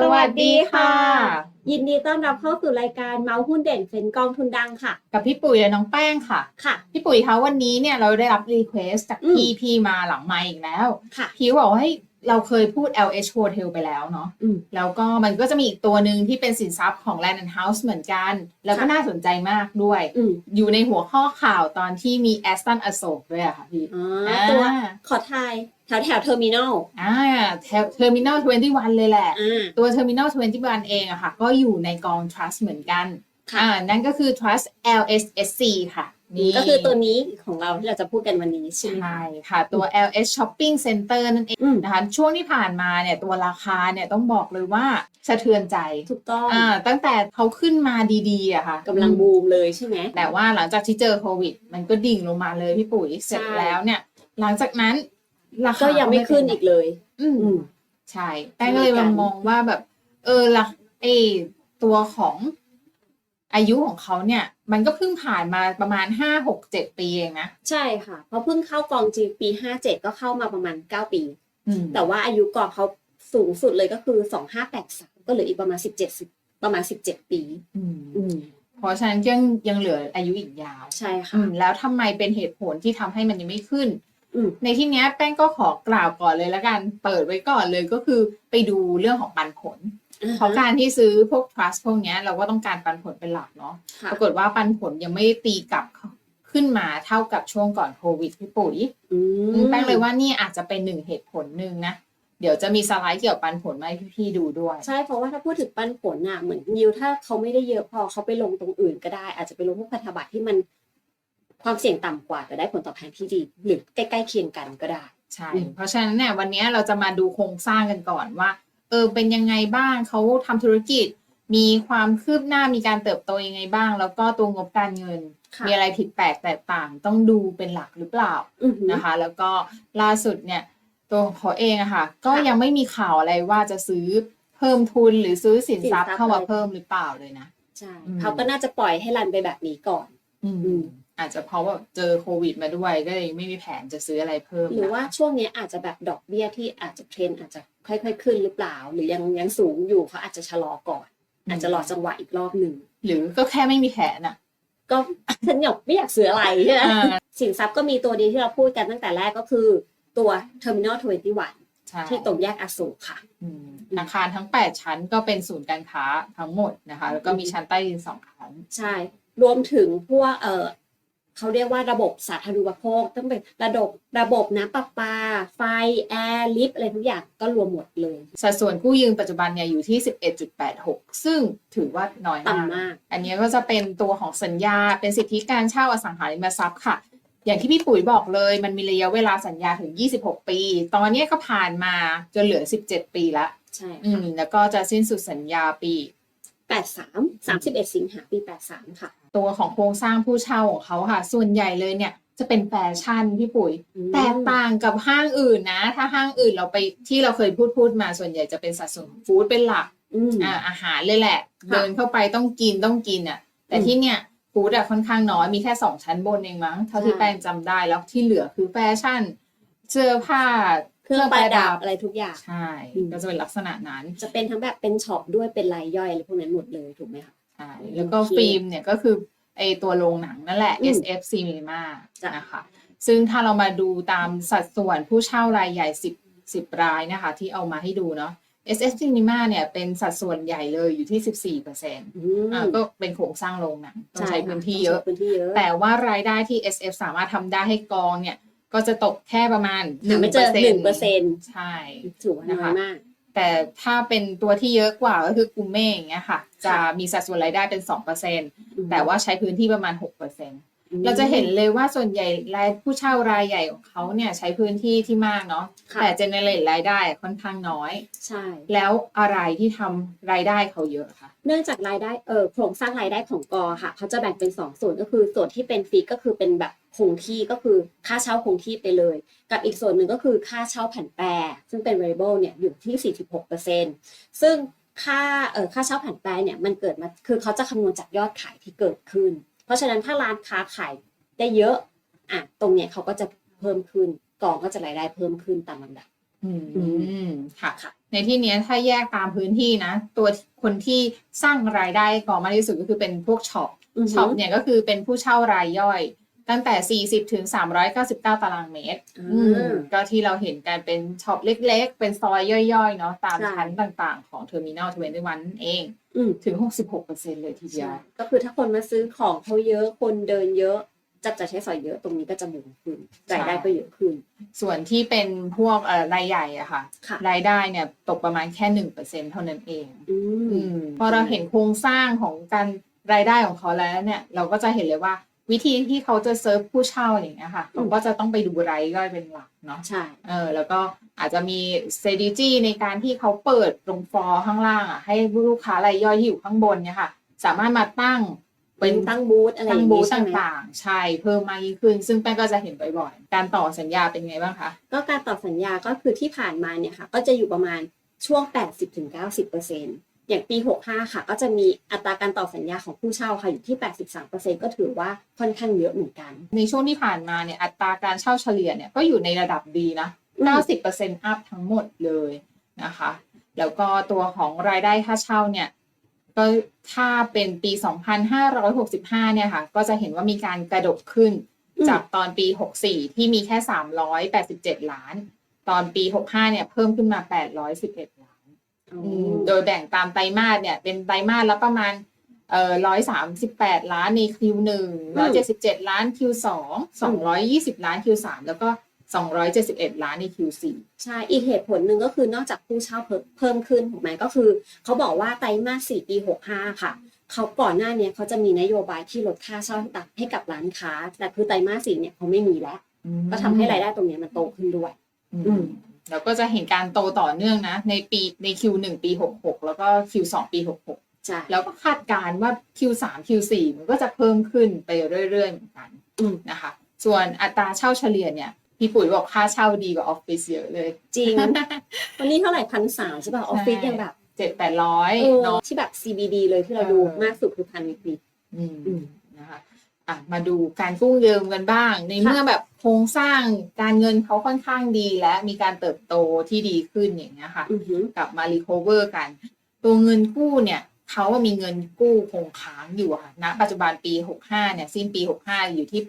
สวัสดีค่ะ ยินดีต้อนรับเข้าสู่รายการเมาส์หุ้นเด่นเฟ้นกองทุนดังค่ะ กับพี่ปุ๋ยและน้องแป้งค่ะ ค่ะ พี่ปุ๋ยคะวันนี้เนี่ยเราได้รับรีเควสจากอืมพี่พี่มาหลังไมค์อีกแล้ว ค่ะ พี่บอกว่าให้ย เราเคยพูด LH Hotel ไปแล้วเนาะ อืม แล้วก็มันก็จะมีอีกตัวหนึ่งที่เป็นสินทรัพย์ของ Land and House เหมือนกัน แล้วก็ค่ะ น่าสนใจมากด้วย อืมอยู่ในหัวข้อข่าวตอนที่มี Aston a s o k ด้วยอะค่ะพี่อ๋ออ่าตัว ขอทายแถวแถวเทอร์มินอลอ่าเทอร์มินอล21 เลยแหละ อ่า ตัว Terminal 21 เองอะค่ะ ก็อยู่ในกอง Trust เหมือนกัน ค่ะ อ่า นั่นก็คือ Trust LSSC ค่ะ นี่ก็คือตัวนี้ของเราที่เราจะพูดกันวันนี้ใช่ไหมคะใช่ค่ะ ตัว LS Shopping Center นั่นเองอืมนะคะช่วงที่ผ่านมาเนี่ยตัวราคาเนี่ยต้องบอกเลยว่าสะเทือนใจถูกต้องอ่าตั้งแต่เขาขึ้นมาดีๆอะค่ะกำลังบูมเลยใช่ไหมแต่ว่าหลังจากที่เจอโควิด มันก็ดิ่งลงมาเลยพี่ปุ๋ยเสร็จใช่แล้วเนี่ย หลังจากนั้นราคาก็ยังไม่ขึ้นอีกเลย อืมอืมใช่แป้งก็เลยเหมืมาอนกันมองว่าแบบ เออละไอตัวของ อายุของเขาเนี่ย มันก็เพิ่งผ่านมาประมาณห้าหกเจ็ดปีเองนะ ใช่ค่ะ เพราะเพิ่งเข้ากองจีปีห้าเจ็ดก็เข้ามาประมาณเก้าปี อืมแต่ว่าอายุกองเขาสูงสุดเลยก็คือสองห้าแปดสามก็เหลืออีกประมาณสิบเจ็ดประมาณสิบเจ็ดปี อืมอืมเพราะฉะนั้นยังยังเหลืออายุอีกยาว ใช่อืค่ะ มแล้วทำไมเป็นเหตุผลที่ทำให้มันยังไม่ขึ้น อืม ในที่เนี้ยแป้งก็ขอกล่าวก่อนเลยละกัน เปิดไว้ก่อนเลยก็คือไปดูเรื่องของปันผล เพราะการที่ซื้อพวก trust พวกเนี้ยเราก็ต้องการปันผลเป็นหลักเนาะค่ะ ปรากฏว่าปันผลยังไม่ได้ตีกลับขึ้นมาเท่ากับช่วงก่อนโควิดพี่ปุ๋ย อืมแป้งเลยว่านี่อาจจะเป็นหนึ่งเหตุผลหนึ่งนะ เดี๋ยวจะมีสไลด์เกี่ยวกับปันผลมาให้พี่ๆดูด้วย ใช่เพราะว่าถ้าพูดถึงปันผลน่ะเหมือนยิวถ้าเขาไม่ได้เยอะพอเขาไปลงตรงอื่นก็ได้ อาจจะไปลงพวกพันธบัตรที่มันความเสี่ยงต่ำกว่า แต่ได้ผลตอบแทนที่ดี หรือใกล้ๆเคียงกันก็ได้ ใช่ อืมเพราะฉะนั้นเนี่ยวันนี้เราจะมาดูโครงสร้างกันก่อนว่า เออเป็นยังไงบ้างเขาทำธุรกิจ มีความคืบหน้ามีการเติบโตยังไงบ้าง แล้วก็ตัวงบการเงินค่ะมีอะไรผิดแปลกแตกต่าง ต้องดูเป็นหลักหรือเปล่าอือหือนะคะ แล้วก็ล่าสุดเนี่ยตัวของเขาเองอะค่ะ ก็ค่ะยังไม่มีข่าวอะไรว่าจะซื้อเพิ่มทุนหรือซื้อสินทรัพย์สินทรัพย์เข้ามาอะไรเพิ่มหรือเปล่าเลยนะใช่อืมเขาก็น่าจะปล่อยให้รันไปแบบนี้ก่อนอืมอืมอาจจะเพราะว่าเจอโควิดมาด้วยก็เลยไม่มีแผนจะซื้ออะไรเพิ่ม หรือว่านะคะช่วงนี้อาจจะแบบดอกเบี้ยที่อาจจะเทรนด์อาจจะ ค่อยๆขึ้นหรือเปล่า หรือยังยังสูงอยู่เขาอาจจะชะลอก่อน อาจจะรอจังหวะอีกรอบหนึ่งหรือก็แค่ไม่มีแผนอะก็ฉันอยากไม่อยากซื้ออะไรใช่ไหมอ่าสินทรัพย์ก็มีตัวเดียวที่เราพูดกันตั้งแต่แรกก็คือตัว Terminal 21ใช่ที่ตรงแยกอโศกค่ะอืมอาคารทั้ง 8 ชั้นก็เป็นศูนย์การค้าทั้งหมดนะคะ แล้วก็มีชั้นใต้ดินสองชั้นใช่ รวมถึงพวกเออ เขาเรียกว่าระบบสาธารณูปโภคต้องเป็นระบบระบบน้ำประปา ไฟ แอร์ลิฟต์อะไรทุกอย่างก็รวมหมดเลย สัดส่วนกู้ยืมปัจจุบันเนี่ยอยู่ที่ 11.86 ซึ่งถือว่าน้อยมาก ต่ำมาก อันนี้ก็จะเป็นตัวของสัญญาเป็นสิทธิการเช่าอสังหาริมทรัพย์ค่ะ อย่างที่พี่ปุ๋ยบอกเลย มันมีระยะเวลาสัญญาถึง 26 ปี ตอนนี้ก็ผ่านมาจนเหลือ 17 ปีละใช่อืค่ะมแล้วก็จะสิ้นสุดสัญญาปี 83 31 สิงหาปี 83 ค่ะ ตัวของโครงสร้างผู้เช่าของเขาค่ะ ส่วนใหญ่เลยเนี่ยจะเป็นแฟชั่นพี่ปุ๋ยอืมแตกต่างกับห้างอื่นนะ ถ้าห้างอื่นเราไปที่เราเคยพูดพูดมาส่วนใหญ่จะเป็นสัดส่วนฟู้ดเป็นหลักอืมอ่าอาหารเลยแหละค่ะเดินเข้าไปต้องกินต้องกินอะ แต่อืมที่เนี่ยฟู้ดอะค่อนข้างน้อยมีแค่สองชั้นบนเองมั้งเท่าที่ใช่แป้งจำได้แล้วที่เหลือคือแฟชั่นเสื้อผ้า เครื่องประดับอะไรทุกอย่าง ใช่อืม ก็จะเป็นลักษณะนั้นจะเป็นทั้งแบบเป็นช็อปด้วยเป็นรายย่อยอะไรพวกนั้นหมดเลยถูกไหมคะ ใช่แล้วก็โอเคฟิล์มเนี่ยก็คือไอตัวโรงหนังนั่นแหละ อืม SF Cinema จ้ะ นะคะ ซึ่งถ้าเรามาดูตามสัดส่วนผู้เช่ารายใหญ่ 10 10รายนะคะ ที่เอามาให้ดูเนาะ SF Cinema เนี่ยเป็นสัดส่วนใหญ่เลยอยู่ที่ 14%ออืม่าก็เป็นโครงสร้างโรงหนังต้องใช้ค่ะพื้นที่เยอะต้งใช้พื้นที่เยอะแต่ว่ารายได้ที่ SF สามารถทำได้ให้กองเนี่ย ก็จะตกแค่ประมาณหาไม่เจอหนึ่งเปอร์เซ็นต์ใช่ถือว่าน้อยมากแต่ถ้าเป็นตัวที่เยอะกว่าก็คือกูเม่อย่างเงี้ยค่ะ จะมีสัดส่วนรายได้เป็น 2%แต่ว่าใช้พื้นที่ประมาณ 6%เราจะเห็นเลยว่าส่วนใหญ่รายผู้เช่ารายใหญ่ของเขาเนี่ยใช้พื้นที่ที่มากเนาะค่ะแต่เจเนเรตรายได้ค่อนข้างน้อย ใช่ แล้วอะไรที่ทำรายได้เขาเยอะคะเนื่องจากรายได้เออโครงสร้างรายได้ของกอค่ะ เขาจะแบ่งเป็นสองส่วนก็คือส่วนที่เป็นฟิกก็คือเป็นแบบ คงที่ก็คือค่าเช่าคงที่ไปเลย กับอีกส่วนหนึ่งก็คือค่าเช่าผันแปร ซึ่งเป็น variable เนี่ยอยู่ที่ 46%ซึ่งค่าเออค่าเช่าผันแปรเนี่ยมันเกิดมาคือเขาจะคำนวณจากยอดขายที่เกิดขึ้น เพราะฉะนั้นถ้าร้านค้าขายได้เยอะอะตรงเนี้ยเขาก็จะเพิ่มขึ้นกองก็จะรายได้เพิ่มขึ้นตามลำดับอืมอืค่ะค่ะ ในที่เนี้ยถ้าแยกตามพื้นที่นะ ตัวคนที่สร้างรายได้ก่อนมากที่สุดก็คือเป็นพวกช็อปอือฮึช็อปเนี่ยก็คือเป็นผู้เช่ารายย่อย ตั้งแต่ 40 ถึง 399 ตารางเมตรอ่าอืม ก็ที่เราเห็นกันเป็นช็อปเล็กๆ เป็นซอยย่อยๆ เนาะตามใช่ ชั้นต่างๆ ของเทอร์มินอลทเวนตี้วันนั่นเอง อืม ถึง 66%เลยทีเดียว ใช่ก็คือถ้าคนมาซื้อของเขาเยอะคนเดินเยอะ จับจ่ายใช้สอยเยอะตรงนี้ก็จะหมุนขึ้นรายได้ก็เยอะขึ้น ส่วนที่เป็นพวกเอ่อรายใหญ่อะค่ะ ค่ะ รายได้เนี่ยตกประมาณแค่หนึ่งเปอร์เซ็นเท่านั้นเองอืมอืม พอเราเห็นโครงสร้างของการรายได้ของเขาแล้วเนี่ย เราก็จะเห็นเลยว่า วิธีที่เขาจะเซิร์ฟผู้เช่าอย่างเงี้ยค่ะเขาก็จะต้องไปดูรายย่อยเป็นหลักเนาะใช่เออแล้วก็อาจจะมี strategy ในการที่เขาเปิดตรงฟลอร์ข้างล่างอะให้ลูกค้ารายย่อยที่อยู่ข้างบนเนี่ยค่ะ สามารถมาตั้งเป็เป็นนตั้งบูธอะไรอตั้งย่างบูนี้ธใช่ไหมต่างๆ ใช่เพิ่มมากยิ่งขึ้น ซึ่งแป้งก็จะเห็นบ่อยๆ การต่อสัญญาเป็นไงบ้างคะ ก็การต่อสัญญาก็คือที่ผ่านมาเนี่ยค่ะ ก็จะอยู่ประมาณช่วง 80-90%อ ย่างปี 65 ค่ะ ก็จะมีอัตราการต่อสัญญาของผู้เช่าค่ะอยู่ที่ 83%ก็ถือว่าค่อนข้างเยอะเหมือนกัน ในช่วงที่ผ่านมาเนี่ยอัตราการเช่าเฉลี่ยเนี่ยก็อยู่ในระดับดีนะอืม90%อัพทั้งหมดเลยนะคะ แล้วก็ตัวของรายได้ค่าเช่าเนี่ยก็ถ้าเป็นปี 2565 เนี่ยค่ะ ก็จะเห็นว่ามีการกระดกขึ้นอืมจากตอนปี 64 ที่มีแค่ 387 ล้าน ตอนปี 65 เนี่ยเพิ่มขึ้นมา 811ล้านอ๋ออืม โดยแบ่งตามไตรมาสเนี่ย เป็นไตรมาสละประมาณเอ่อร้อยสามสิบแปดล้านใน Q1 ร้อยเจ็ดสิบเจ็ดล้าน Q2 สองร้อยยี่สิบล้าน Q3 แล้วก็สองร้อยเจ็ดสิบเอ็ดล้านใน Q4 ใช่ อีกเหตุผลหนึ่งก็คือนอกจากผู้เช่าเพิ่มขึ้นถูกไหมก็คือ เขาบอกว่าไตรมาส4ปี65ค่ะเขาก่อนหน้าเนี้เขาจะมีนโยบายที่ลดค่าเช่าให้กับให้กับร้านค้า แต่คือไตรมาสสี่เนี่ยเขาไม่มีแล้ว ก็ทำให้รายได้ตรงนี้มันโตขึ้นด้วย อื แล้วก็จะเห็นการโตต่อเนื่องนะ ในปีใน Q1 ปี 66 แล้วก็ Q2 ปี 66 ใช่ แล้วก็คาดการณ์ว่า Q3 Q4 มันก็จะเพิ่มขึ้นไปเรื่อยๆเหมือนกันอืมนะคะ ส่วนอัตราเช่าเฉลี่ยเนี่ยพี่ปุ๋ยบอกค่าเช่าดีกว่าออฟฟิศเยอะเลย จริง วันนี้เท่าไหร่พันสามใช่ป่ะออฟฟิศยังแบบเจ็ดแปดร้อยเออเนาะที่แบบ CBD เลยที่เราดูเออมากสุดคือพันนิดอืมอืมนะคะอะมาดูการกู้ยืมกันบ้าง ในเมื่อแบบ โครงสร้างการเงินเขาค่อนข้างดีและมีการเติบโตที่ดีขึ้นอย่างเงี้ยค่ะอือหือกลับมารีค o เวอร์กัน ตัวเงินกู้เนี่ยเขาว่ามีเงินกู้คงค้างอยู่อะค่ะณปัจจุบันปี 65 เนี่ย สิ้นปี 65 อยู่ที่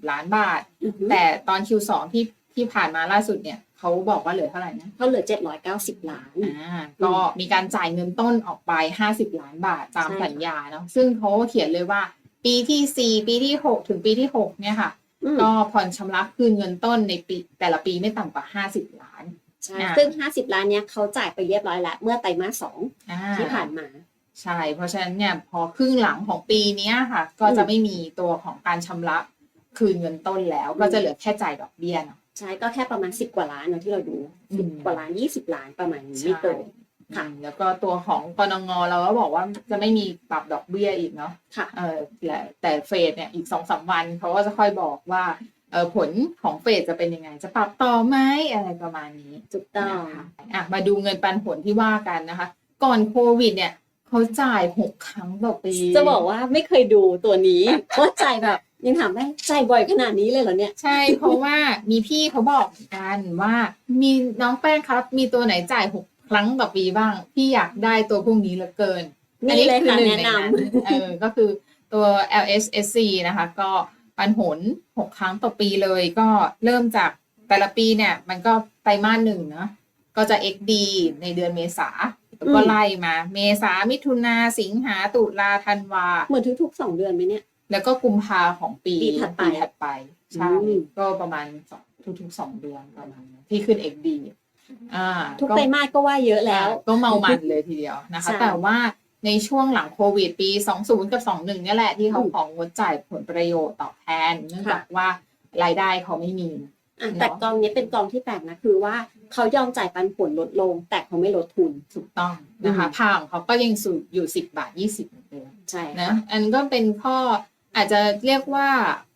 840 ล้านบาทอือหือแต่ตอน Q2 ที่ที่ผ่านมาล่าสุดเนี่ยเขาบอกว่าเหลือเท่าไหร่นะเขาเหลือ 790 ล้านอ่าก็มีการจ่ายเงินต้นออกไป 50 ล้านบาทตามใช่สัญญาเนาะซึ่งเขาก็เขียนเลยว่า ปีที่ 4 ปีที่ 6 ถึงปีที่ 6 เนี่ยค่ะอืม ก็ผ่อนชำระคืนเงินต้นในปีแต่ละปีไม่ต่ำกว่า 50 ล้าน ใช่อ่า ซึ่ง 50 ล้านเนี้ยเขาจ่ายไปเรียบร้อยแล้ว เมื่อไตรมาสสองอ่าที่ผ่านมา ใช่ เพราะฉะนั้นเนี่ยพอครึ่งหลังของปีเนี้ยค่ะ ก็จะไม่มีตัวของการชำระคืนเงินต้นแล้ว ก็จะเหลือแค่จ่ายดอกเบี้ยเนาะ ใช่ก็แค่ประมาณ 10 กว่าล้านเนอะที่เราดู อืม 10 กว่าล้าน 20 ล้านประมาณนี้ไม่เกิน ค่ะอืมแล้วก็ตัวของกนงเราก็บอกว่าจะไม่มีปรับดอกเบี้ยอีกเนาะค่ะเออและแต่เฟดเนี่ยอีกสองสามวันเขาก็จะค่อยบอกว่าเออผลของเฟดจะเป็นยังไง จะปรับต่อไหมอะไรประมาณนี้ถูกต้องนะคะอะมาดูเงินปันผลที่ว่ากันนะคะ ก่อนโควิดเนี่ยเขาจ่ายหกครั้งต่อปี จะบอกว่าไม่เคยดูตัวนี้ว่าจ่ายแบบยังถามได้จ่ายบ่อยขนาดนี้เลยเหรอเนี่ย ใช่เพราะว่ามีพี่เขาบอกกันว่า มีน้องแป้งครับ มีตัวไหนจ่ายหกค รั้งต่อปีบ้าง พี่อยากได้ตัวพวกนี้เหลือเกินนี่เลยค่ะอัแนะในำเออก็คือตัว LSSC นะคะ ก็ปันผล6ครั้งต่อปีเลย ก็เริ่มจากแต่ละปีเนี่ย มันก็ไตรมาสหนึ่งเนาะก็จะ XD ในเดือนเมษาแล้วก็อืมไล่มา เมษามิถุนาสิงหาตุลาธันวาเหมือนทุกๆ2เดือนไหมเนี่ย แล้วก็กุมภาของปีปีถัดไปถัดไปใช่อืมก็ประมาณสองทุกๆสองเดือนประมาณนั้นที่ขึ้น XD อ่าทุกไตรมาสก็ว่าเยอะแล้ว ก็เมามันเลยทีเดียวนะคะใช่แต่ว่าในช่วงหลังโควิดปี 20 กับ 21เนี่ยแหละที่เขาอืมของงดจ่ายผลประโยชน์ตอบแทนเนื่องจากว่ารายได้เขาไม่มีอะเนอะแต่กองนี้เป็นกองที่แปลกนะคือว่าเขายอมจ่ายปันผลลดลง แต่เขาไม่ลดทุนถูกต้องนะคะอืมพาของเขาก็ยังสูอยู่10บาท20เหมือนเดิมใช่นะอันก็เป็นข้ออาจจะเรียกว่า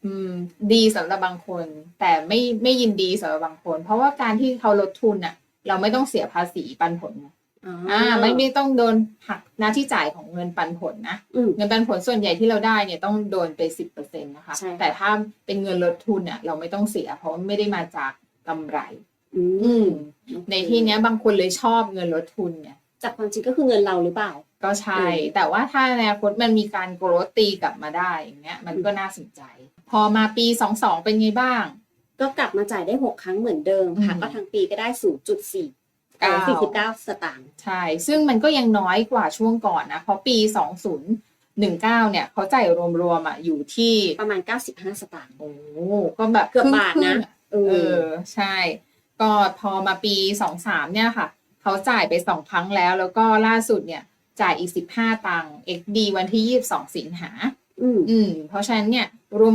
อืม ดีสำหรับบางคน แต่ไม่ไม่ยินดีสำหรับบางคน เพราะว่าการที่เขาลดทุนอะ เราไม่ต้องเสียภาษีปันผลไงอ๋ออ่าไม่ไม่ต้องโดนหักหน้าที่จ่ายของเงินปันผลนะอืมเงินปันผลส่วนใหญ่ที่เราได้เนี่ยต้องโดนไปสิบเปอร์เซ็นต์นะคะใช่ค่ะแต่ถ้าเป็นเงินลดทุนเนี่ยเราไม่ต้องเสีย เพราะว่าไม่ได้มาจากกำไร อือืมมในที่เนี้ยบางคนเลยชอบเงินลดทุนเนี่ยจากความจริงก็คือเงินเราหรือเปล่า ก็ใช่อืมแต่ว่าถ้าในอนาคตมันมีการโกรธตีกลับมาได้อย่างเงี้ย มันก็น่าสนใจ พอมาปีสองสองเป็นไงบ้าง ก็กลับมาจ่ายได้หกครั้งเหมือนเดิมค่ะอืมก็ทั้งปีก็ได้ศูนย์จุดสี่เก้าสี่สิบเก้าสตางค์ ใช่ ซึ่งมันก็ยังน้อยกว่าช่วงก่อนนะ เพราะปีสองศูนย์หนึ่งเก้าเนี่ยเขาจ่ายรวมๆอะอยู่ที่ประมาณเก้าสิบห้าสตางค์ โอ้ก็แบบเกือบบาทครึ่นะงๆอเอเอออ ใช่ ก็พอมาปีสองสามเนี่ยค่ะ เขาจ่ายไปสองครั้งแล้ว แล้วก็ล่าสุดเนี่ยจ่ายอีกสิบห้าตังค์ XD วันที่ยี่สิบสองสิงหา อืม อืม เพราะฉะนั้นเนี่ย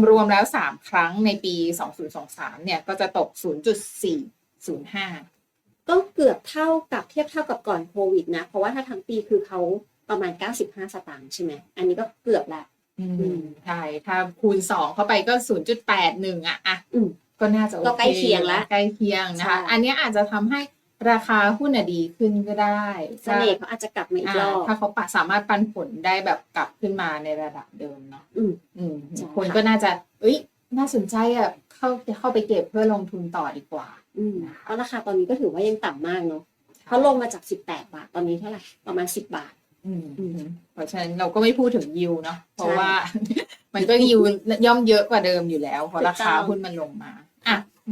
รวมๆแล้วสามครั้งในปีสองศูนย์สองสามเนี่ย ก็จะตกศูนย์จุดสี่ศูนย์ห้าก็เกือบเท่ากับเทียบเท่ากับก่อนโควิดนะ เพราะว่าถ้าทั้งปีคือเขาประมาณ 95 สตางค์ใช่ไหม อันนี้ก็เกือบละ อือืม มใช่ถ้าคูณสองเข้าไปก็ศูนย์จุดแปดหนึ่งอะอะอืม ก็น่าจะโอก็เคใกล้เคียงละใกล้เคียงนะใช่คะอันเนี้ยอาจจะทำให้ ราคาหุ้นอะดีขึ้นก็ได้เสน่ห์เขาอาจจะกลับมาอีกรอ่าอบถ้าเขาปะสามารถปันผลได้แบบกลับขึ้นมาในระดับเดิมเนาะอืมอืมใช่คนค่ะก็น่าจะ เอ้ย น่าสนใจอะเข้าจะเข้าไปเก็บเพื่อลงทุนต่อดีกว่า อืมเพราะราคาตอนนี้ก็ถือว่ายังต่ำมากเนาะเขาลงมาจาก18บาทตอนนี้เท่าไหร่ประมาณ10บาทอืมอืมเพราะฉะนั้นเราก็ไม่พูดถึงยิวเนาะเพราะใช่ว่า มันก็ยิวย่อมเยอะกว่าเดิมอยู่แล้วเพราะถูกราคาต้องหุ้นมันลงมาอะ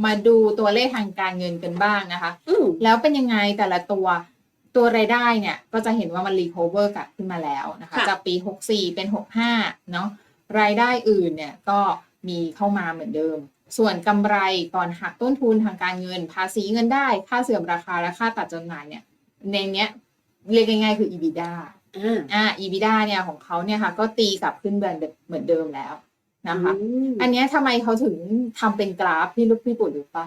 มาดูตัวเลขทางการเงินกันบ้างนะคะ อืมแล้วเป็นยังไงแต่ละตัวตัวรายได้เนี่ยก็จะเห็นว่ามันรี c o เวอร์กลับขึ้นมาแล้วนะคะ ค่ะจากปี 64 เป็น 65 เนาะรายได้อื่นเนี่ยก็มีเข้ามาเหมือนเดิม ส่วนกำไรก่อนหักต้นทุนทางการเงิน ภาษีเงินได้ ค่าเสื่อมราคาและค่าตัดจำหน่ายเนี่ยในเนี้ยเรียกง่ายๆคือ EBITDA อ่า อ่า EBITDA เนี่ยของเขาเนี่ยค่ะก็ตีกลับขึ้นเหมือนเดิมเหมือนเดิมแล้ว นะคะอืมอันเนี้ยทำไมเขาถึงทำเป็นกราฟพี่ลูกพี่ปุ๋ยรู้ปะ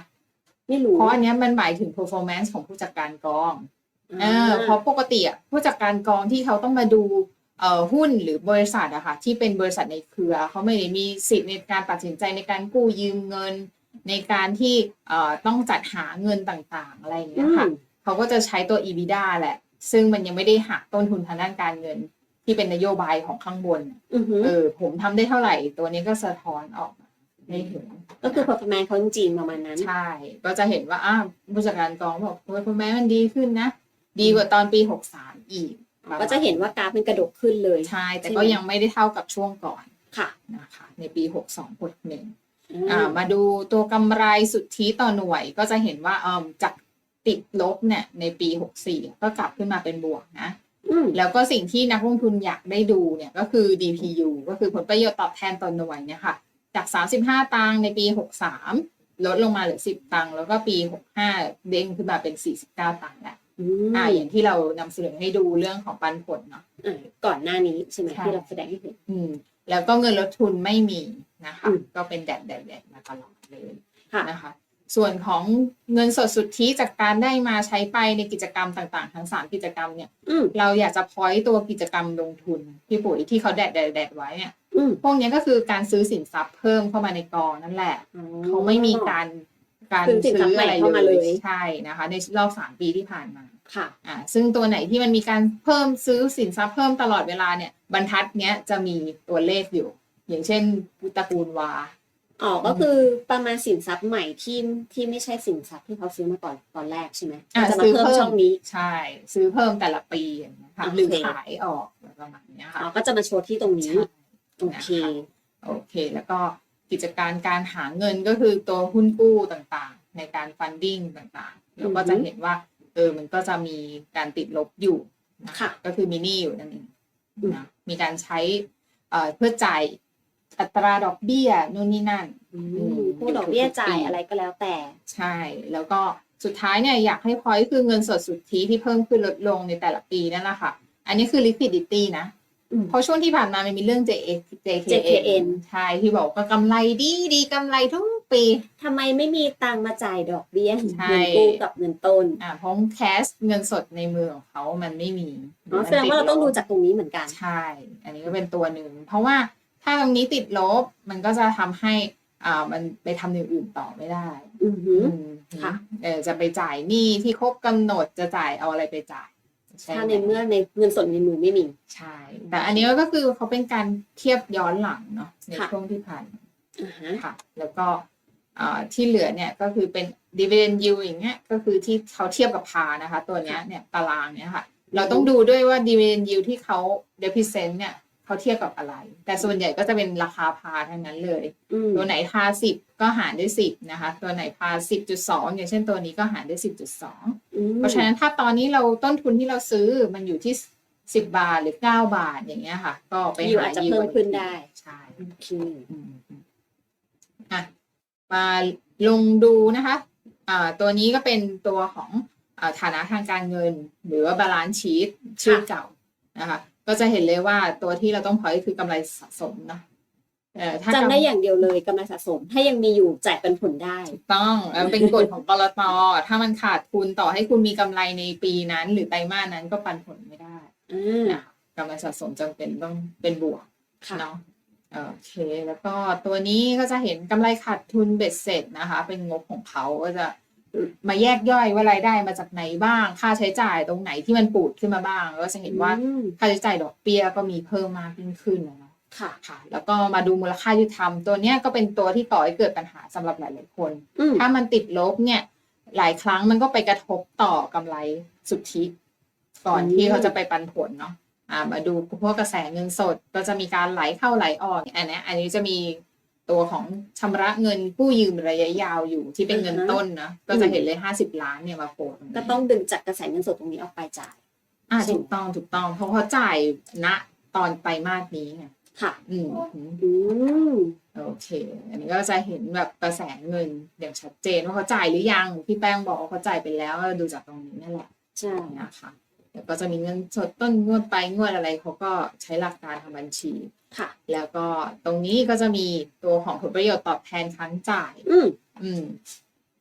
ไม่รู้เพราะอันเนี้ยมันหมายถึง performance ของผู้จัดการกองเออเพราะปกติอะผู้จัดการกองที่เขาต้องมาดูเอ่อหุ้นหรือบริษัทอะค่ะที่เป็นบริษัทในเครือ เขาไม่ได้มีสิทธิ์ในการตัดสินใจในการกู้ยืมเงิน ในการที่เอ่อต้องจัดหาเงินต่างๆ อะไรอย่างเงี้ยค่ะอืมเขาก็จะใช้ตัว EBITDA แหละ ซึ่งมันยังไม่ได้หักต้นทุนทางด้านการเงิน ที่เป็นนโยบายของข้างบน อือหือเออ ผมทำได้เท่าไหร่ ตัวนี้ก็สะท้อนออกมาได้เห็น ก็คือ performance เขาจริงๆประมาณนั้น ใช่ ก็จะเห็นว่าอ้าวผู้จัดการกองบอกโอ้ยคุณแม่มันดีขึ้นนะ ดีกว่าตอนปีหกสามอีกก็จะเห็นว่ากราฟมันกระดกขึ้นเลย ใช่ แต่ใช่ไหมก็ยังไม่ได้เท่ากับช่วงก่อนค่ะนะคะ ในปีหกสองหกหนึ่งอ่อ่าามาดูตัวกำไรสุทธิต่อหน่วยก็จะเห็นว่าเออจากติดลบเนี่ยในปีหกสี่ก็กลับขึ้นมาเป็นบวกนะอืม แล้วก็สิ่งที่นักลงทุนอยากได้ดูเนี่ยก็คือ DPU ก็คือผลประโยชน์ตอบแทนต่อหน่วยเนี่ยค่ะ จาก 35 ตังค์ในปี 63 ลดลงมาเหลือ 10 ตังค์แล้วก็ปี 65 เด้งขึ้นมาเป็น 49 ตังค์แล้วอืมอ่าอย่างที่เรานำเสนอให้ดูเรื่องของปันผลเนาะอ่าก่อนหน้านี้ใช่ไหมใช่ที่เราแสดงให้เห็นอืม แล้วก็เงินลดทุนไม่มีนะคะอืมก็เป็นแดดแดดแดดมาตลอดเลยค่ะนะคะ ส่วนของเงินสดสุทธิจากการได้มาใช้ไปในกิจกรรมต่างๆ ทั้งสามกิจกรรมเนี่ยอืมเราอยากจะพอยตัวกิจกรรมลงทุนพี่ปุ๋ยที่เขาแดดแดดแดดไว้เนี่ยอืมพวกเนี้ยก็คือการซื้อสินทรัพย์เพิ่มเข้ามาในกองนั่นแหละอ๋อเขาไม่มีการการซื้อสินทรัพย์ซื้ออะไรใหม่เข้ามาเลเลย ยใช่นะคะ ในรอบสามปีที่ผ่านมา ค่ะ อ่าซึ่งตัวไหนที่มันมีการเพิ่มซื้อสินทรัพย์เพิ่มตลอดเวลาเนี่ยบรรทัดเนี้ยจะมีตัวเลขอยู่ อย่างเช่นตระกูลวา อ๋อก็คือประมาณสินทรัพย์ใหม่ที่ที่ไม่ใช่สินทรัพย์ที่เขาซื้อมาก่อนตอนแรกใช่ไหมอะจะมาซื้อเพิ่มเพิ่ม ช่องนี้ ใช่ ซื้อเพิ่มแต่ละปีอย่างเงี้ยค่ะโอเค หรือขายออกอะไรประมาณเนี้ยค่ะอ๋อก็จะมาโชว์ที่ตรงนี้ ใช่โอเคโอเค แล้วก็กิจการการหาเงินก็คือตัวหุ้นกู้ต่างๆ ในการฟันดิ้งต่างๆแล้วก็จะเห็นว่าเออมันก็จะมีการติดลบอยู่นค่ะก็คือมินี่อยู่นั่นเองอืมนะมีการใช้เอ่อเพื่อจ่าย อัตราดอกเบี้ยนู่นนี่นั่นอือืมมผู้ดอกเบี้ยจ่ายอะไรก็แล้วแต่ ใช่ แล้วก็สุดท้ายเนี่ยอยากให้พอยต์คือเงินสดสุทธิที่เพิ่มขึ้นลดลงในแต่ละปีนั่นแหละค่ะ อันนี้คือ liquidity นะอืมเพราะช่วงที่ผ่านมามันมีเรื่อง JX JKN JKN ใช่ที่บอกว่ากำไรดีดีกำไรทุกปีทำไมไม่มีตังค์มาจ่ายดอกเบี้ยใช่เงินกู้กับเงินต้นอ่าเพราะแคสเงินสดในมือของเขามันไม่มีอ๋อแสดงว่าเราต้องดูจากตรงนี้เหมือนกัน ใช่ อันนี้ก็เป็นตัวหนึ่งเพราะว่า ถ้าตรงนี้ติดลบ มันก็จะทำให้อ่ามันไปทำอย่างอื่นต่อไม่ได้ อือหืออืมค่ะ เออจะไปจ่ายหนี้ที่ครบกำหนดจะจ่ายเอาอะไรไปจ่ายช่ถ้าไหมในเมื่อในเงินสดในมือไม่มี ใช่ แต่อันนี้ก็คือเขาเป็นการเทียบย้อนหลังเนาะในค่ะช่วงที่ผ่านมาอ่าฮะค่ะ แล้วก็อ่าที่เหลือเนี่ยก็คือเป็น dividend yield อย่างเงี้ยก็คือที่เขาเทียบกับพานะคะ ตัวเนี้ยเนี่ยตารางเนี่ยค่ะ เราต้องดูด้วยว่า dividend yield ที่เขา represent เนี่ย เขาเทียบกับอะไร แต่ส่วนใหญ่ก็จะเป็นราคาพาทั้งนั้นเลยอืมตัวไหนพาสิบก็หารด้วยสิบนะคะ ตัวไหนพาสิบจุดสองอย่างเช่นตัวนี้ก็หารด้วยสิบจุดสองอืมเพราะฉะนั้นถ้าตอนนี้เราต้นทุนที่เราซื้อมันอยู่ที่สิบบาทหรือเก้าบาทอย่างเงี้ยค่ะ ก็ไปอยู่หาอาจจะยิวเพิ่มขึ้นได้ใช่โอเคอืมอืมอะมาลงดูนะคะอ่าตัวนี้ก็เป็นตัวของอาฐานะทางการเงิน หรือว่าบาลานซ์ชีตชื่อเก่านะคะ ก็จะเห็นเลยว่าตัวที่เราต้องพอยคือกำไรสะสมเนาะเอ่อถ้าจำกำได้อย่างเดียวเลยกำไรสะสม ถ้ายังมีอยู่จ่ายเป็นผลได้ถูกต้องเอ่อเป็นกฎของกรตถ้ามันขาดทุนต่อให้คุณมีกำไรในปีนั้น หรือไตรมาสนั้นก็ปันผลไม่ได้อ่านะคะกำไรสะสมจำเป็นต้องเป็นบวกค่ะเนาะโอเค แล้วก็ตัวนี้ก็จะเห็นกำไรขาดทุนเบ็ดเสร็จนะคะ เป็นงบของเขาก็จะ มาแยกย่อยว่ารายได้มาจากไหนบ้าง ค่าใช้จ่ายตรงไหนที่มันปูดขึ้นมาบ้าง ก็จะเห็นว่าอืมค่าใช้จ่ายดอกเบี้ยก็มีเพิ่มมากยิ่งขึ้นนะเนาะค่ะค่ะ แล้วก็มาดูมูลค่ายุติธรรมตัวเนี้ยก็เป็นตัวที่ก่อให้เกิดปัญหาสำหรับหลายๆคนอืมถ้ามันติดลบเนี่ย หลายครั้งมันก็ไปกระทบต่อกำไรสุทธิ ก่อนอืมที่เขาจะไปปันผลเนาะอ่ามาดูพวกกระแสเงินสดก็จะมีการไหลเข้าไหลออกอันเนี้ยอันนี้จะมี ตัวของชำระเงินกู้ยืมระยะยาวอยู่ที่เป็นเงินต้นนะก็จะเห็นเลยห้าสิบล้านเนี่ยมาโผล่ตรงนี้ก็ต้องดึงจากกระแสเงินสดตรงนี้ออกไปจ่าย อ่าใช่ถูกต้องถูกต้องเพราะเขาจ่ายณตอนไตรมาสนี้ไงค่ะอืมอืมโอเค อันนี้ก็จะเห็นแบบกระแสเงินอย่างชัดเจนว่าเขาจ่ายหรือยัง พี่แป้งบอกว่าเขาจ่ายไปแล้วดูจากตรงนี้นั่นแหละใช่นะคะแล้วก็จะมีเงินสดต้นงวดไปงวดอะไรเขาก็ใช้หลักการทำบัญชี ค่ะ แล้วก็ตรงนี้ก็จะมีตัวของผลประโยชน์ตอบแทนครั้งจ่าย อืมอืม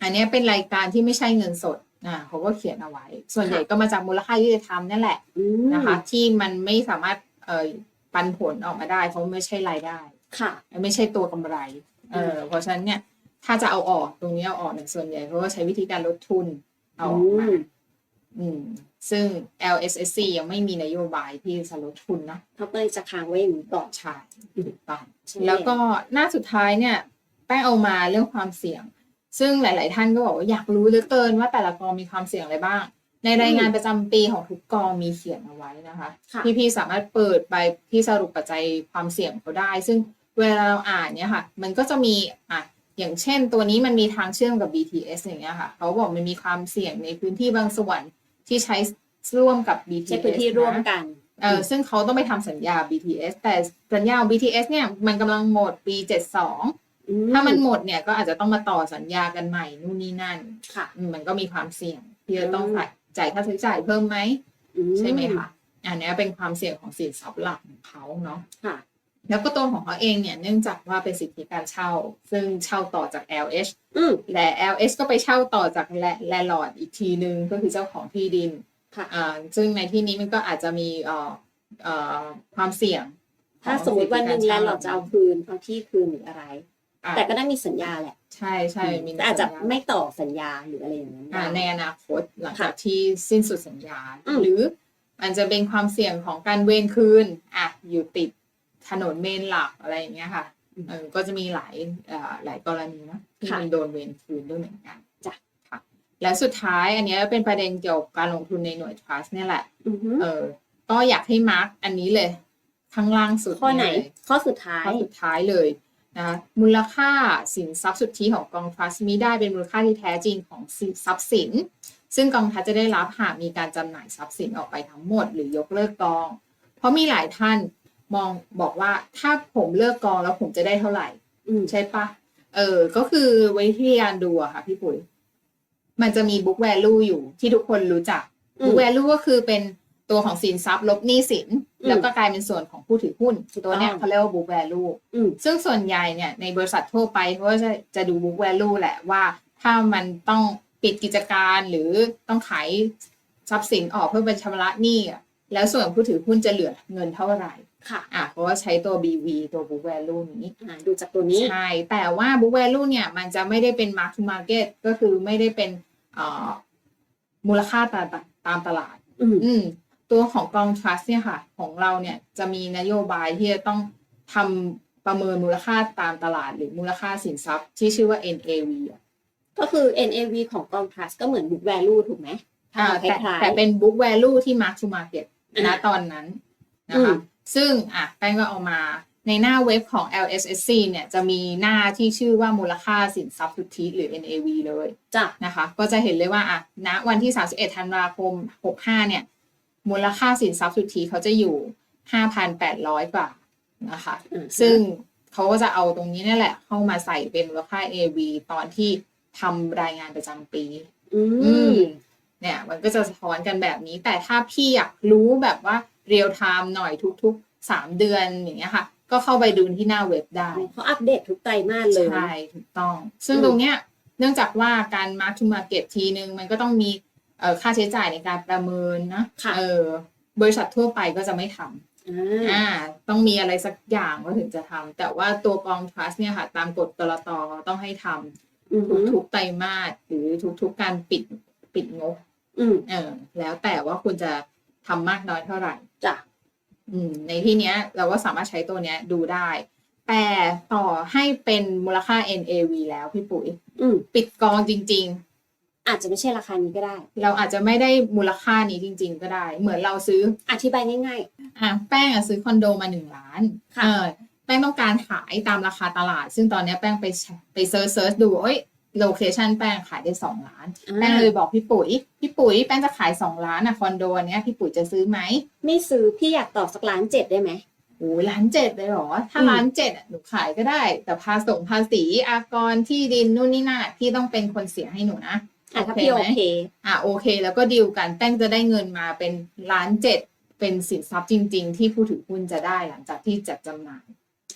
อันเนี้ยเป็นรายการที่ไม่ใช่เงินสดอ่าเขาก็เขียนเอาไว้ ส่วนใหญ่ก็มาจากมูลค่ายุติธรรมนั่นแหละอืมนะคะ ที่มันไม่สามารถเอ่อปันผลออกมาได้ เพราะไม่ใช่รายได้ ค่ะ ไม่ใช่ตัวกำไร เออเพราะฉะนั้นเนี่ย ถ้าจะเอาออกตรงนี้เอาออกเนี่ยส่วนใหญ่เขาก็ใช้วิธีการลดทุนเอาออกมา อืมอืม ซึ่ง LSSC ยังไม่มีนโยบายที่จะลดทุนเนาะเขาก็เลยจะค้างไว้อย่างนี้ก่อนใช่ถูกต้องใช่แล้วก็หน้าสุดท้ายเนี่ย แป้งเอามาเรื่องความเสี่ยง ซึ่งหลาย ๆ ท่านก็บอกว่าอยากรู้เหลือเกินว่าแต่ละกองมีความเสี่ยงอะไรบ้าง ในรายงานประจำปีของทุกกองมีเขียนเอาไว้นะคะค่ะพี่ๆสามารถเปิดไปที่สรุปปัจจัยความเสี่ยงเขาได้ ซึ่งเวลาเราอ่านเนี่ยค่ะ มันก็จะมีอะอย่างเช่น ตัวนี้มันมีทางเชื่อมกับ BTS อย่างเงี้ยค่ะ เขาบอกมันมีความเสี่ยงในพื้นที่บางส่วน ที่ใช้ร่วมกับ BTS ใช้พื้นที่ร่วมนะกันเออซึ่งเขาต้องไปทำสัญญา BTS แต่สัญญาของ BTS เนี่ยมันกำลังหมดปี 72อืถ้ามันหมดเนี่ยก็อาจจะต้องมาต่อสัญญากันใหม่นู่นนี่นั่นค่ะอืมมันก็มีความเสี่ยงที่จะต้องอืมจ่ายจ่ายค่าใช้จ่ายเพิ่มไหมอืใช่ไหมคะอันเนี้ยเป็นความเสี่ยงของสินทรัพย์หลักของเขาเนาะค่ะ แล้วก็ตัวของเขาเองเนี่ยเนื่องจากว่าเป็นสิทธิการเช่า ซึ่งเช่าต่อจาก LH อืมและ LH ก็ไปเช่าต่อจากแลนด์ลอร์ดอีกทีนึงก็คือเจ้าของที่ดินค่ะอ่าซึ่งในที่นี้มันก็อาจจะมีเอ่อเอ่อความเสี่ยง ถ้าสมมติวันหนึ่งแล้วเราจะเอาคืนเอาที่คืนหรืออะไรอะแต่ก็ได้มีสัญญาแหละ ใช่ใช่มีแต่อาจจะสัญญไม่ต่อสัญญาหรืออะไรอย่างนั้นอ่าในได้อนาคตหลังจากที่สิ้นสุดสัญญาอืมหรือมันจะเป็นความเสี่ยงของการเวนคืนอะอยู่ติด ถนนเมนหลักอะไรอย่างเงี้ยค่ะเออก็จะมีหลายเอ่อหลายกรณีนะที่มีโดนเวนคืนด้วยเหมือนกันจ้ะค่ะ และสุดท้ายอันเนี้ยเป็นประเด็นเกี่ยวกับการลงทุนในหน่วย trust เนี่ยแหละอือฮึเออก็อยากให้มาร์กอันนี้เลยข้างล่างสุดข้อไหนเลยข้อสุดท้ายข้อสุดท้ายเลยนะคะมูลค่าสินทรัพย์สุทธิของกองทรัสมีได้เป็นมูลค่าที่แท้จริงของสิทรัพย์สิน ซึ่งกองทัพจะได้รับหากมีการจำหน่ายทรัพย์สินออกไปทั้งหมด หรือยกเลิกกอง เพราะมีหลายท่าน มองบอกว่าถ้าผมเลิกกองแล้วผมจะได้เท่าไหร่ อืมใช่ปะเออ ก็คือวิธีการดูอะค่ะ พี่ปุ๋ย มันจะมี book value อยู่ที่ทุกคนรู้จักอืม book value ก็คือเป็นตัวของสินทรัพย์ลบหนี้สินอืมแล้วก็กลายเป็นส่วนของผู้ถือหุ้นถูกตัวเนี้ยต้องเขาเรียกว่า book value อืมซึ่งส่วนใหญ่เนี่ยในบริษัททั่วไปเขาก็จะจะดู book value แหละว่า ถ้ามันต้องปิดกิจการหรือต้องขายทรัพย์สินออกเพื่อเป็นชำระหนี้อะแล้วส่วนผู้ถือหุ้นจะเหลือเงินเท่าไหร่ ค่ะอะเพราะว่าใช้ตัว BV ตัว book value นี้อ่าดูจากตัวนี้ ใช่ แต่ว่า book value เนี่ย มันจะไม่ได้เป็น mark to market ก็คือไม่ได้เป็นเอ่อมูลค่าตามตามตลาดอืมอืมตัวของกอง trust เนี่ยค่ะ ของเราเนี่ยจะมีนโยบายที่จะต้องทประเมินมูลค่าตามตลาด หรือมูลค่าสินทรัพย์ที่ชื่อว่า NAV อะก็คือ NAV ของกอง trust ก็เหมือน book value ถูกไหมอ่าคแต่ล้ายๆแต่เป็น book value ที่ mark to market อ่าณตอนนั้นนะคะอืม ซึ่งอะแป้งก็เอามาในหน้าเว็บของ LSSC เนี่ยจะมีหน้าที่ชื่อว่ามูลค่าสินทรัพย์สุทธิหรือ NAV เลยจ้ะนะคะ ก็จะเห็นเลยว่าอะณวันที่ 31 ธันวาคม 65 เนี่ย มูลค่าสินทรัพย์สุทธิเขาจะอยู่ 5,800กว่านะคะอืมซึ่งเขาก็จะเอาตรงนี้นี่แหละ เข้ามาใส่เป็นมูลค่า NAV ตอนที่ทำรายงานประจำปี อือืมมเนี่ย มันก็จะสะท้อนกันแบบนี้ แต่ถ้าพี่อยากรู้แบบว่า เรียลไทม์หน่อยทุกๆ 3 เดือนอย่างเงี้ยค่ะ ก็เข้าไปดูที่หน้าเว็บได้เขาอัปเดตทุกไตรมาสเลยใช่ถูกต้อง ซึ่งอืมตรงเนี้ยเนื่องจากว่าการ mark to market ทีนึงมันก็ต้องมีเอ่อค่าใช้จ่ายในการประเมินนะค่ะเออบริษัททั่วไปก็จะไม่ทำอ่าอ่าต้องมีอะไรสักอย่างก็ถึงจะทำแต่ว่าตัวกอง trust เนี่ยค่ะตามกฎกรตต้องให้ทำอือหือทุกๆไตรมาสหรือทุกๆการปิดปิดงบอืมเออแล้วแต่ว่าคุณจะทำมากน้อยเท่าไหร่ จ้ะอืมในที่เนี้ยเราก็สามารถใช้ตัวเนี้ยดูได้ แต่ต่อให้เป็นมูลค่า NAV แล้วพี่ปุ๋ยอืมปิดกองจริงอาจจะไม่ใช่ราคานี้ก็ได้ๆเราอาจจะไม่ได้มูลค่านี้จริง ๆ ก็ได้ เหมือนเราซื้ออธิบายง่ายอะแป้งอะซื้อคอนโดมาหนึ่งล้านค่ะเออแป้งต้องการขายตามราคาตลาด ซึ่งตอนเนี้ยแป้งไปไปเซิร์ชเซิร์ชดูเอ้ย โลเคชันแป้งขายได้สองล้านๆแป้งอ่าเลยบอกพี่ปุ๋ย พี่ปุ๋ยแป้งจะขายสองล้านอะคอนโดอันเนี้ยพี่ปุ๋ยจะซื้อไหม ไม่ซื้อพี่อยากตอบสักล้านเจ็ดได้ไหมโอ้ยล้านเจ็ดเลยเหรอ ถ้าอืมล้านเจ็ดอะหนูขายก็ได้ แต่ภาษีภาษีอากรที่ดินนู่นนี่นั่นอะพี่ต้องเป็นคนเสียให้หนูนะอะถ้าพี่โอไหมเคอะโอเค แล้วก็ดีลกันแป้งจะได้เงินมาเป็นล้านเจ็ดเป็นสินทรัพย์จริง ๆ ที่ผู้ถือหุ้นจะได้หลังจากที่จัดจำหน่าย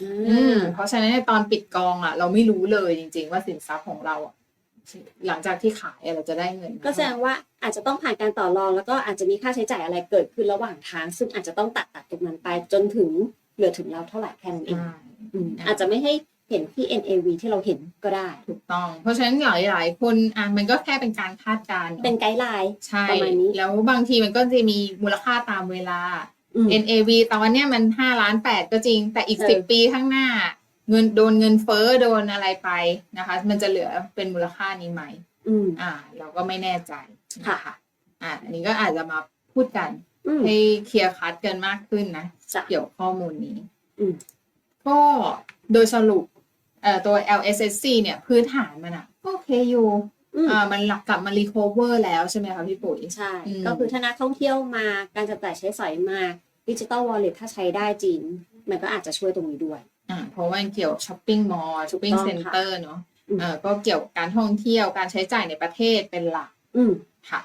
อือืมมเพราะฉะนั้นในตอนปิดกองอะ เราไม่รู้เลยจริง ๆ ว่าสินทรัพย์ของเราอะหลังจากที่ขายอะเราจะได้เงินมาก็แสดงว่าอาจจะต้องผ่านการต่อรอง แล้วก็อาจจะมีค่าใช้จ่ายอะไรเกิดขึ้นระหว่างทาง ซึ่งอาจจะต้องตัดตัดตรงนั้นไปจนถึงเหลือถึงเราเท่าไหร่แค่นั้นเองอ่าอืมอาจจะไม่ให้เห็นที่ NAV ที่เราเห็นก็ได้ ถูกต้อง เพราะฉะนั้นหลายๆคนอะมันก็แค่เป็นการคาดการณ์เป็นไกด์ไลน์ใช่ประมาณนี้แล้วบางทีมันก็จะมีมูลค่าตามเวลาอืม NAV ตอนเนี้ยมันห้าล้านแปดก็จริง แต่อีกเออสิบปีข้างหน้า เงินโดนเงินเฟ้อโดนอะไรไปนะคะ มันจะเหลือเป็นมูลค่านี้ไหมอืมอ่า เราก็ไม่แน่ใจค่ะนอ่าอันนี้ก็อาจจะมาพูดกันอืมให้เคลียร์คัดกันมากขึ้นนะจ้ะเกี่ยวกับข้อมูลนี้อืมก็โดยสรุปเอ่อตัว LSSC เนี่ย พื้นฐานมันอะก็โอเคอยู่อืมอ่ามันหลักกลับมารีค o เวอร์แล้วใช่ไหมคะพี่ปุ๋ย ใช่อืมก็คือถ้านักท่องเที่ยวมาการจับจ่ายใช้สอยมา ดิจิ t a ลวอลเล็ตถ้าใช้ได้จริงมันก็อาจจะช่วยตรงนี้ด้วยอ่าเพราะว่ามันเกี่ยวช้อปปิ้งมอลล์ช้อปปิ้งถูกต้เซ็องนค่ะเตอร์เนาะอืมเอ่อก็เกี่ยวกับการท่องเที่ยวการใช้จ่ายในประเทศเป็นหลักอืมค่ะ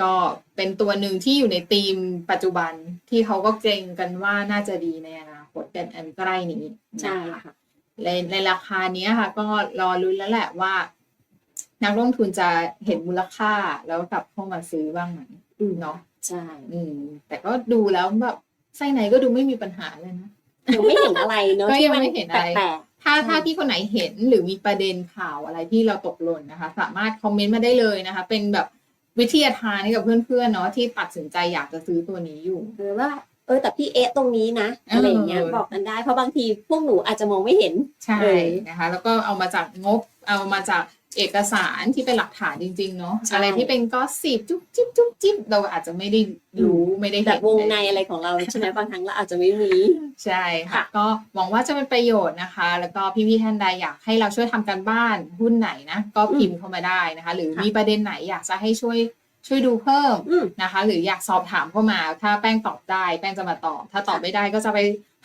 ก็เป็นตัวหนึ่งที่อยู่ในธีมปัจจุบันที่เขาก็เกรงกันว่าน่าจะดีในอนาคตกันอันใกล้นี้ใช่นะคะค่ะในในราคาเนี้ยค่ะ ก็รอรุ้นแล้วแหละว่า นักลงทุนจะเห็นมูลค่าแล้วกลับเข้ามาซื้อบ้างไหมอืมเนาะใช่ อืมแต่ก็ดูแล้วแบบ ไส้ในก็ดูไม่มีปัญหาเลยนะยังไม่เห็นอะไรเนอะก็ที่ยังมันไม่เห็นอะไรแปลกถ้าใช่ถ้าพี่คนไหนเห็นหรือมีประเด็นข่าวอะไรที่เราตกหล่นนะคะ สามารถคอมเมนต์มาได้เลยนะคะ เป็นแบบวิทยาทานให้กับเพื่อนๆเนาะที่ตัดสินใจอยากจะซื้อตัวนี้อยู่ๆหรือว่าเออแต่พี่เอะตรงนี้นะอะไรอย่างเงี้ยเออบอกกันได้เพราะบางทีพวกหนูอาจจะมองไม่เห็นใช่เออนะคะ แล้วก็เอามาจากงบเอามาจาก เอกสารที่เป็นหลักฐานจริง ๆ เนาะใช่ อะไรที่เป็นก็สิบจุ๊บจิ๊บจุ๊บจิ๊บเราอาจจะไม่ได้รู้ไม่ได้แบเห็นบวงในอะไรของเราใช่ไหมบางครั้งเราอาจจะไม่มี ใช่ค่ะ ค่ะ ก็หวังว่าจะเป็นประโยชน์นะคะ แล้วก็พี่ๆท่านใดอยากให้เราช่วยทำการบ้านหุ้นไหนนะก็พิมพ์เข้ามาได้นะคะ หรือค่ะมีประเด็นไหนอยากจะให้ช่วยช่วยดูเพิ่ม อืม นะคะ หรืออยากสอบถามเข้ามา ถ้าแป้งตอบได้แป้งจะมาตอบ ถ้าตอบไม่ได้ก็จะไป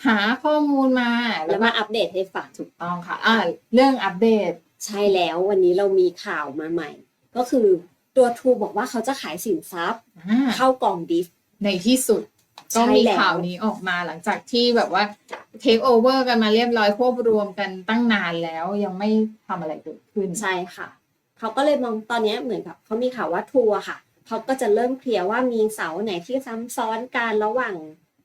หาข้อมูลมาแล้แล้ววมาก็อัปเดตให้ฟัง ถูกต้องค่ะอ่าเรื่องอัปเดต ใช่แล้ววันนี้เรามีข่าวมาใหม่ ก็คือตัวทูบอกว่าเขาจะขายสินทรัพย์ อ่าเข้ากองดิฟ ในที่สุดใช่ก็มีแล้ว ข่าวนี้ออกมาหลังจากที่แบบว่าเทคโอเวอร์กันมาเรียบร้อยควบรวมกันตั้งนานแล้วยังไม่ทำอะไรเกิดขึ้น ใช่ค่ะ เขาก็เลยมองตอนนี้เหมือนกับเขามีข่าวว่าทัวร์ค่ะ เขาก็จะเริ่มเคลียร์ว่ามีเสาไหนที่ซ้ำซ้อนกันระหว่าง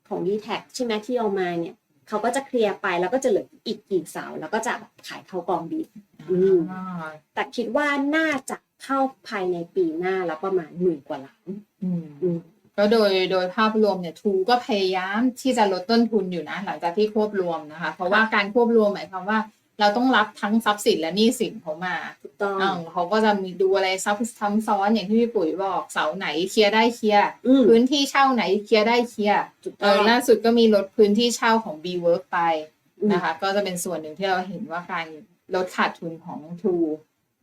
ของ d t แทใช่ไหมที่เอามาเนี่ย เขาก็จะเคลียร์ไปแล้วก็จะเหลืออีกกี่เสาแล้วก็จะแบบขายเข้ากองดิฟอืมอ่าแต่คิดว่าน่าจะเข้าภายในปีหน้าแล้วประมาณหมื่นกว่าล้านอืมอืมก็โดยโดยภาพรวมเนี่ยทูก็พยายามที่จะลดต้นทุนอยู่นะ หลังจากที่ควบรวมนะคะ เพราะว่าการควบรวมหมายความว่า เราต้องรับทั้งทรัพย์สินและหนี้สินเขามาถูกต้องอ้าวเขาก็จะมีดูอะไรซับซ้ำซ้อนอย่างที่พี่ปุ๋ยบอกเสาไหนเคลียร์ได้เคลียร์อืมพื้นที่เช่าไหนเคลียร์ได้เคลียร์ถูกเอต้องอล่าสุดก็มีลดพื้นที่เช่าของ B Work ไปอืมนะคะ ก็จะเป็นส่วนหนึ่งที่เราเห็นว่าการลดขาดทุนของทู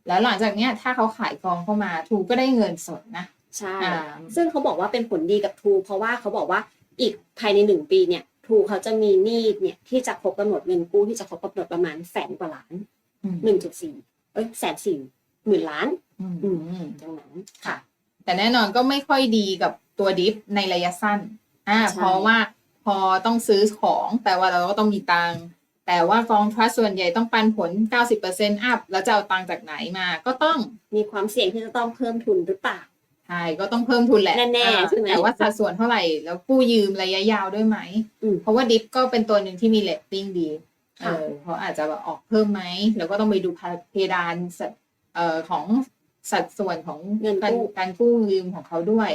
แล้วหลังจากเนี้ยถ้าเขาขายกองเข้ามาทูก็ได้เงินสดนะใช่อ่าซึ่งเขาบอกว่าเป็นผลดีกับทูเพราะว่าเขาบอกว่าอีกภายในหนึ่งปีเนี่ย ทูเขาจะมีหนี้เนี่ยที่จะครบกำหนดเงินกู้ที่จะครบกำหนดประมาณแสนกว่าล้านอืมหนึ่งจุดสี่เอ้ยแสนสี่หมื่นล้านอืมอือืมมดังนั้นค่ะ แต่แน่นอนก็ไม่ค่อยดีกับตัวดิฟในระยะสั้นอ่าใช่เพราะว่าพอต้องซื้อของแปลว่าเราก็ต้องมีตังค์แต่ว่ากองทรัสส่วนใหญ่ต้องปันผล 90%อัพแล้วจะเอาตังค์จากไหนมาก็ต้องมีความเสี่ยงที่จะต้องเพิ่มทุนหรือเปล่า ใช่ก็ต้องเพิ่มทุนแหละแน่ๆอ่าใช่ไหมแต่ว่าสัดส่วนเท่าไหร่แล้วกู้ยืมระยะยาวด้วยไหม อืมเพราะว่าดิฟก็เป็นตัวหนึ่งที่มีเลตติ้งดีเอค่ะ อเขาอาจจะแบบออกเพิ่มไหม แล้วก็ต้องไปดูเพดานสัดเอ่อของสัดส่วนของเงินการกู้การกู้ยืมของเขาด้วย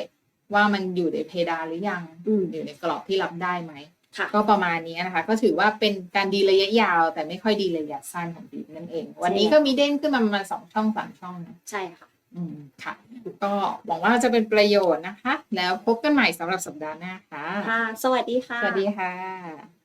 ว่ามันอยู่ในเพดานหรือยัง อืม อยู่ในกรอบที่รับได้ไหม ค่ะ ก็ประมาณนี้นะคะ ก็ถือว่าเป็นการดีระยะยาว แต่ไม่ค่อยดีระยะสั้นของดีนั่นเอง วันนี้ก็มีเด้งขึ้นมาประมาณสองช่องสามช่องนะ ใช่ค่ะ อืมค่ะ ก็หวังว่าจะเป็นประโยชน์นะคะ แล้วพบกันใหม่สำหรับสัปดาห์หน้าค่ะ ค่ะ สวัสดีค่ะ สวัสดีค่ะ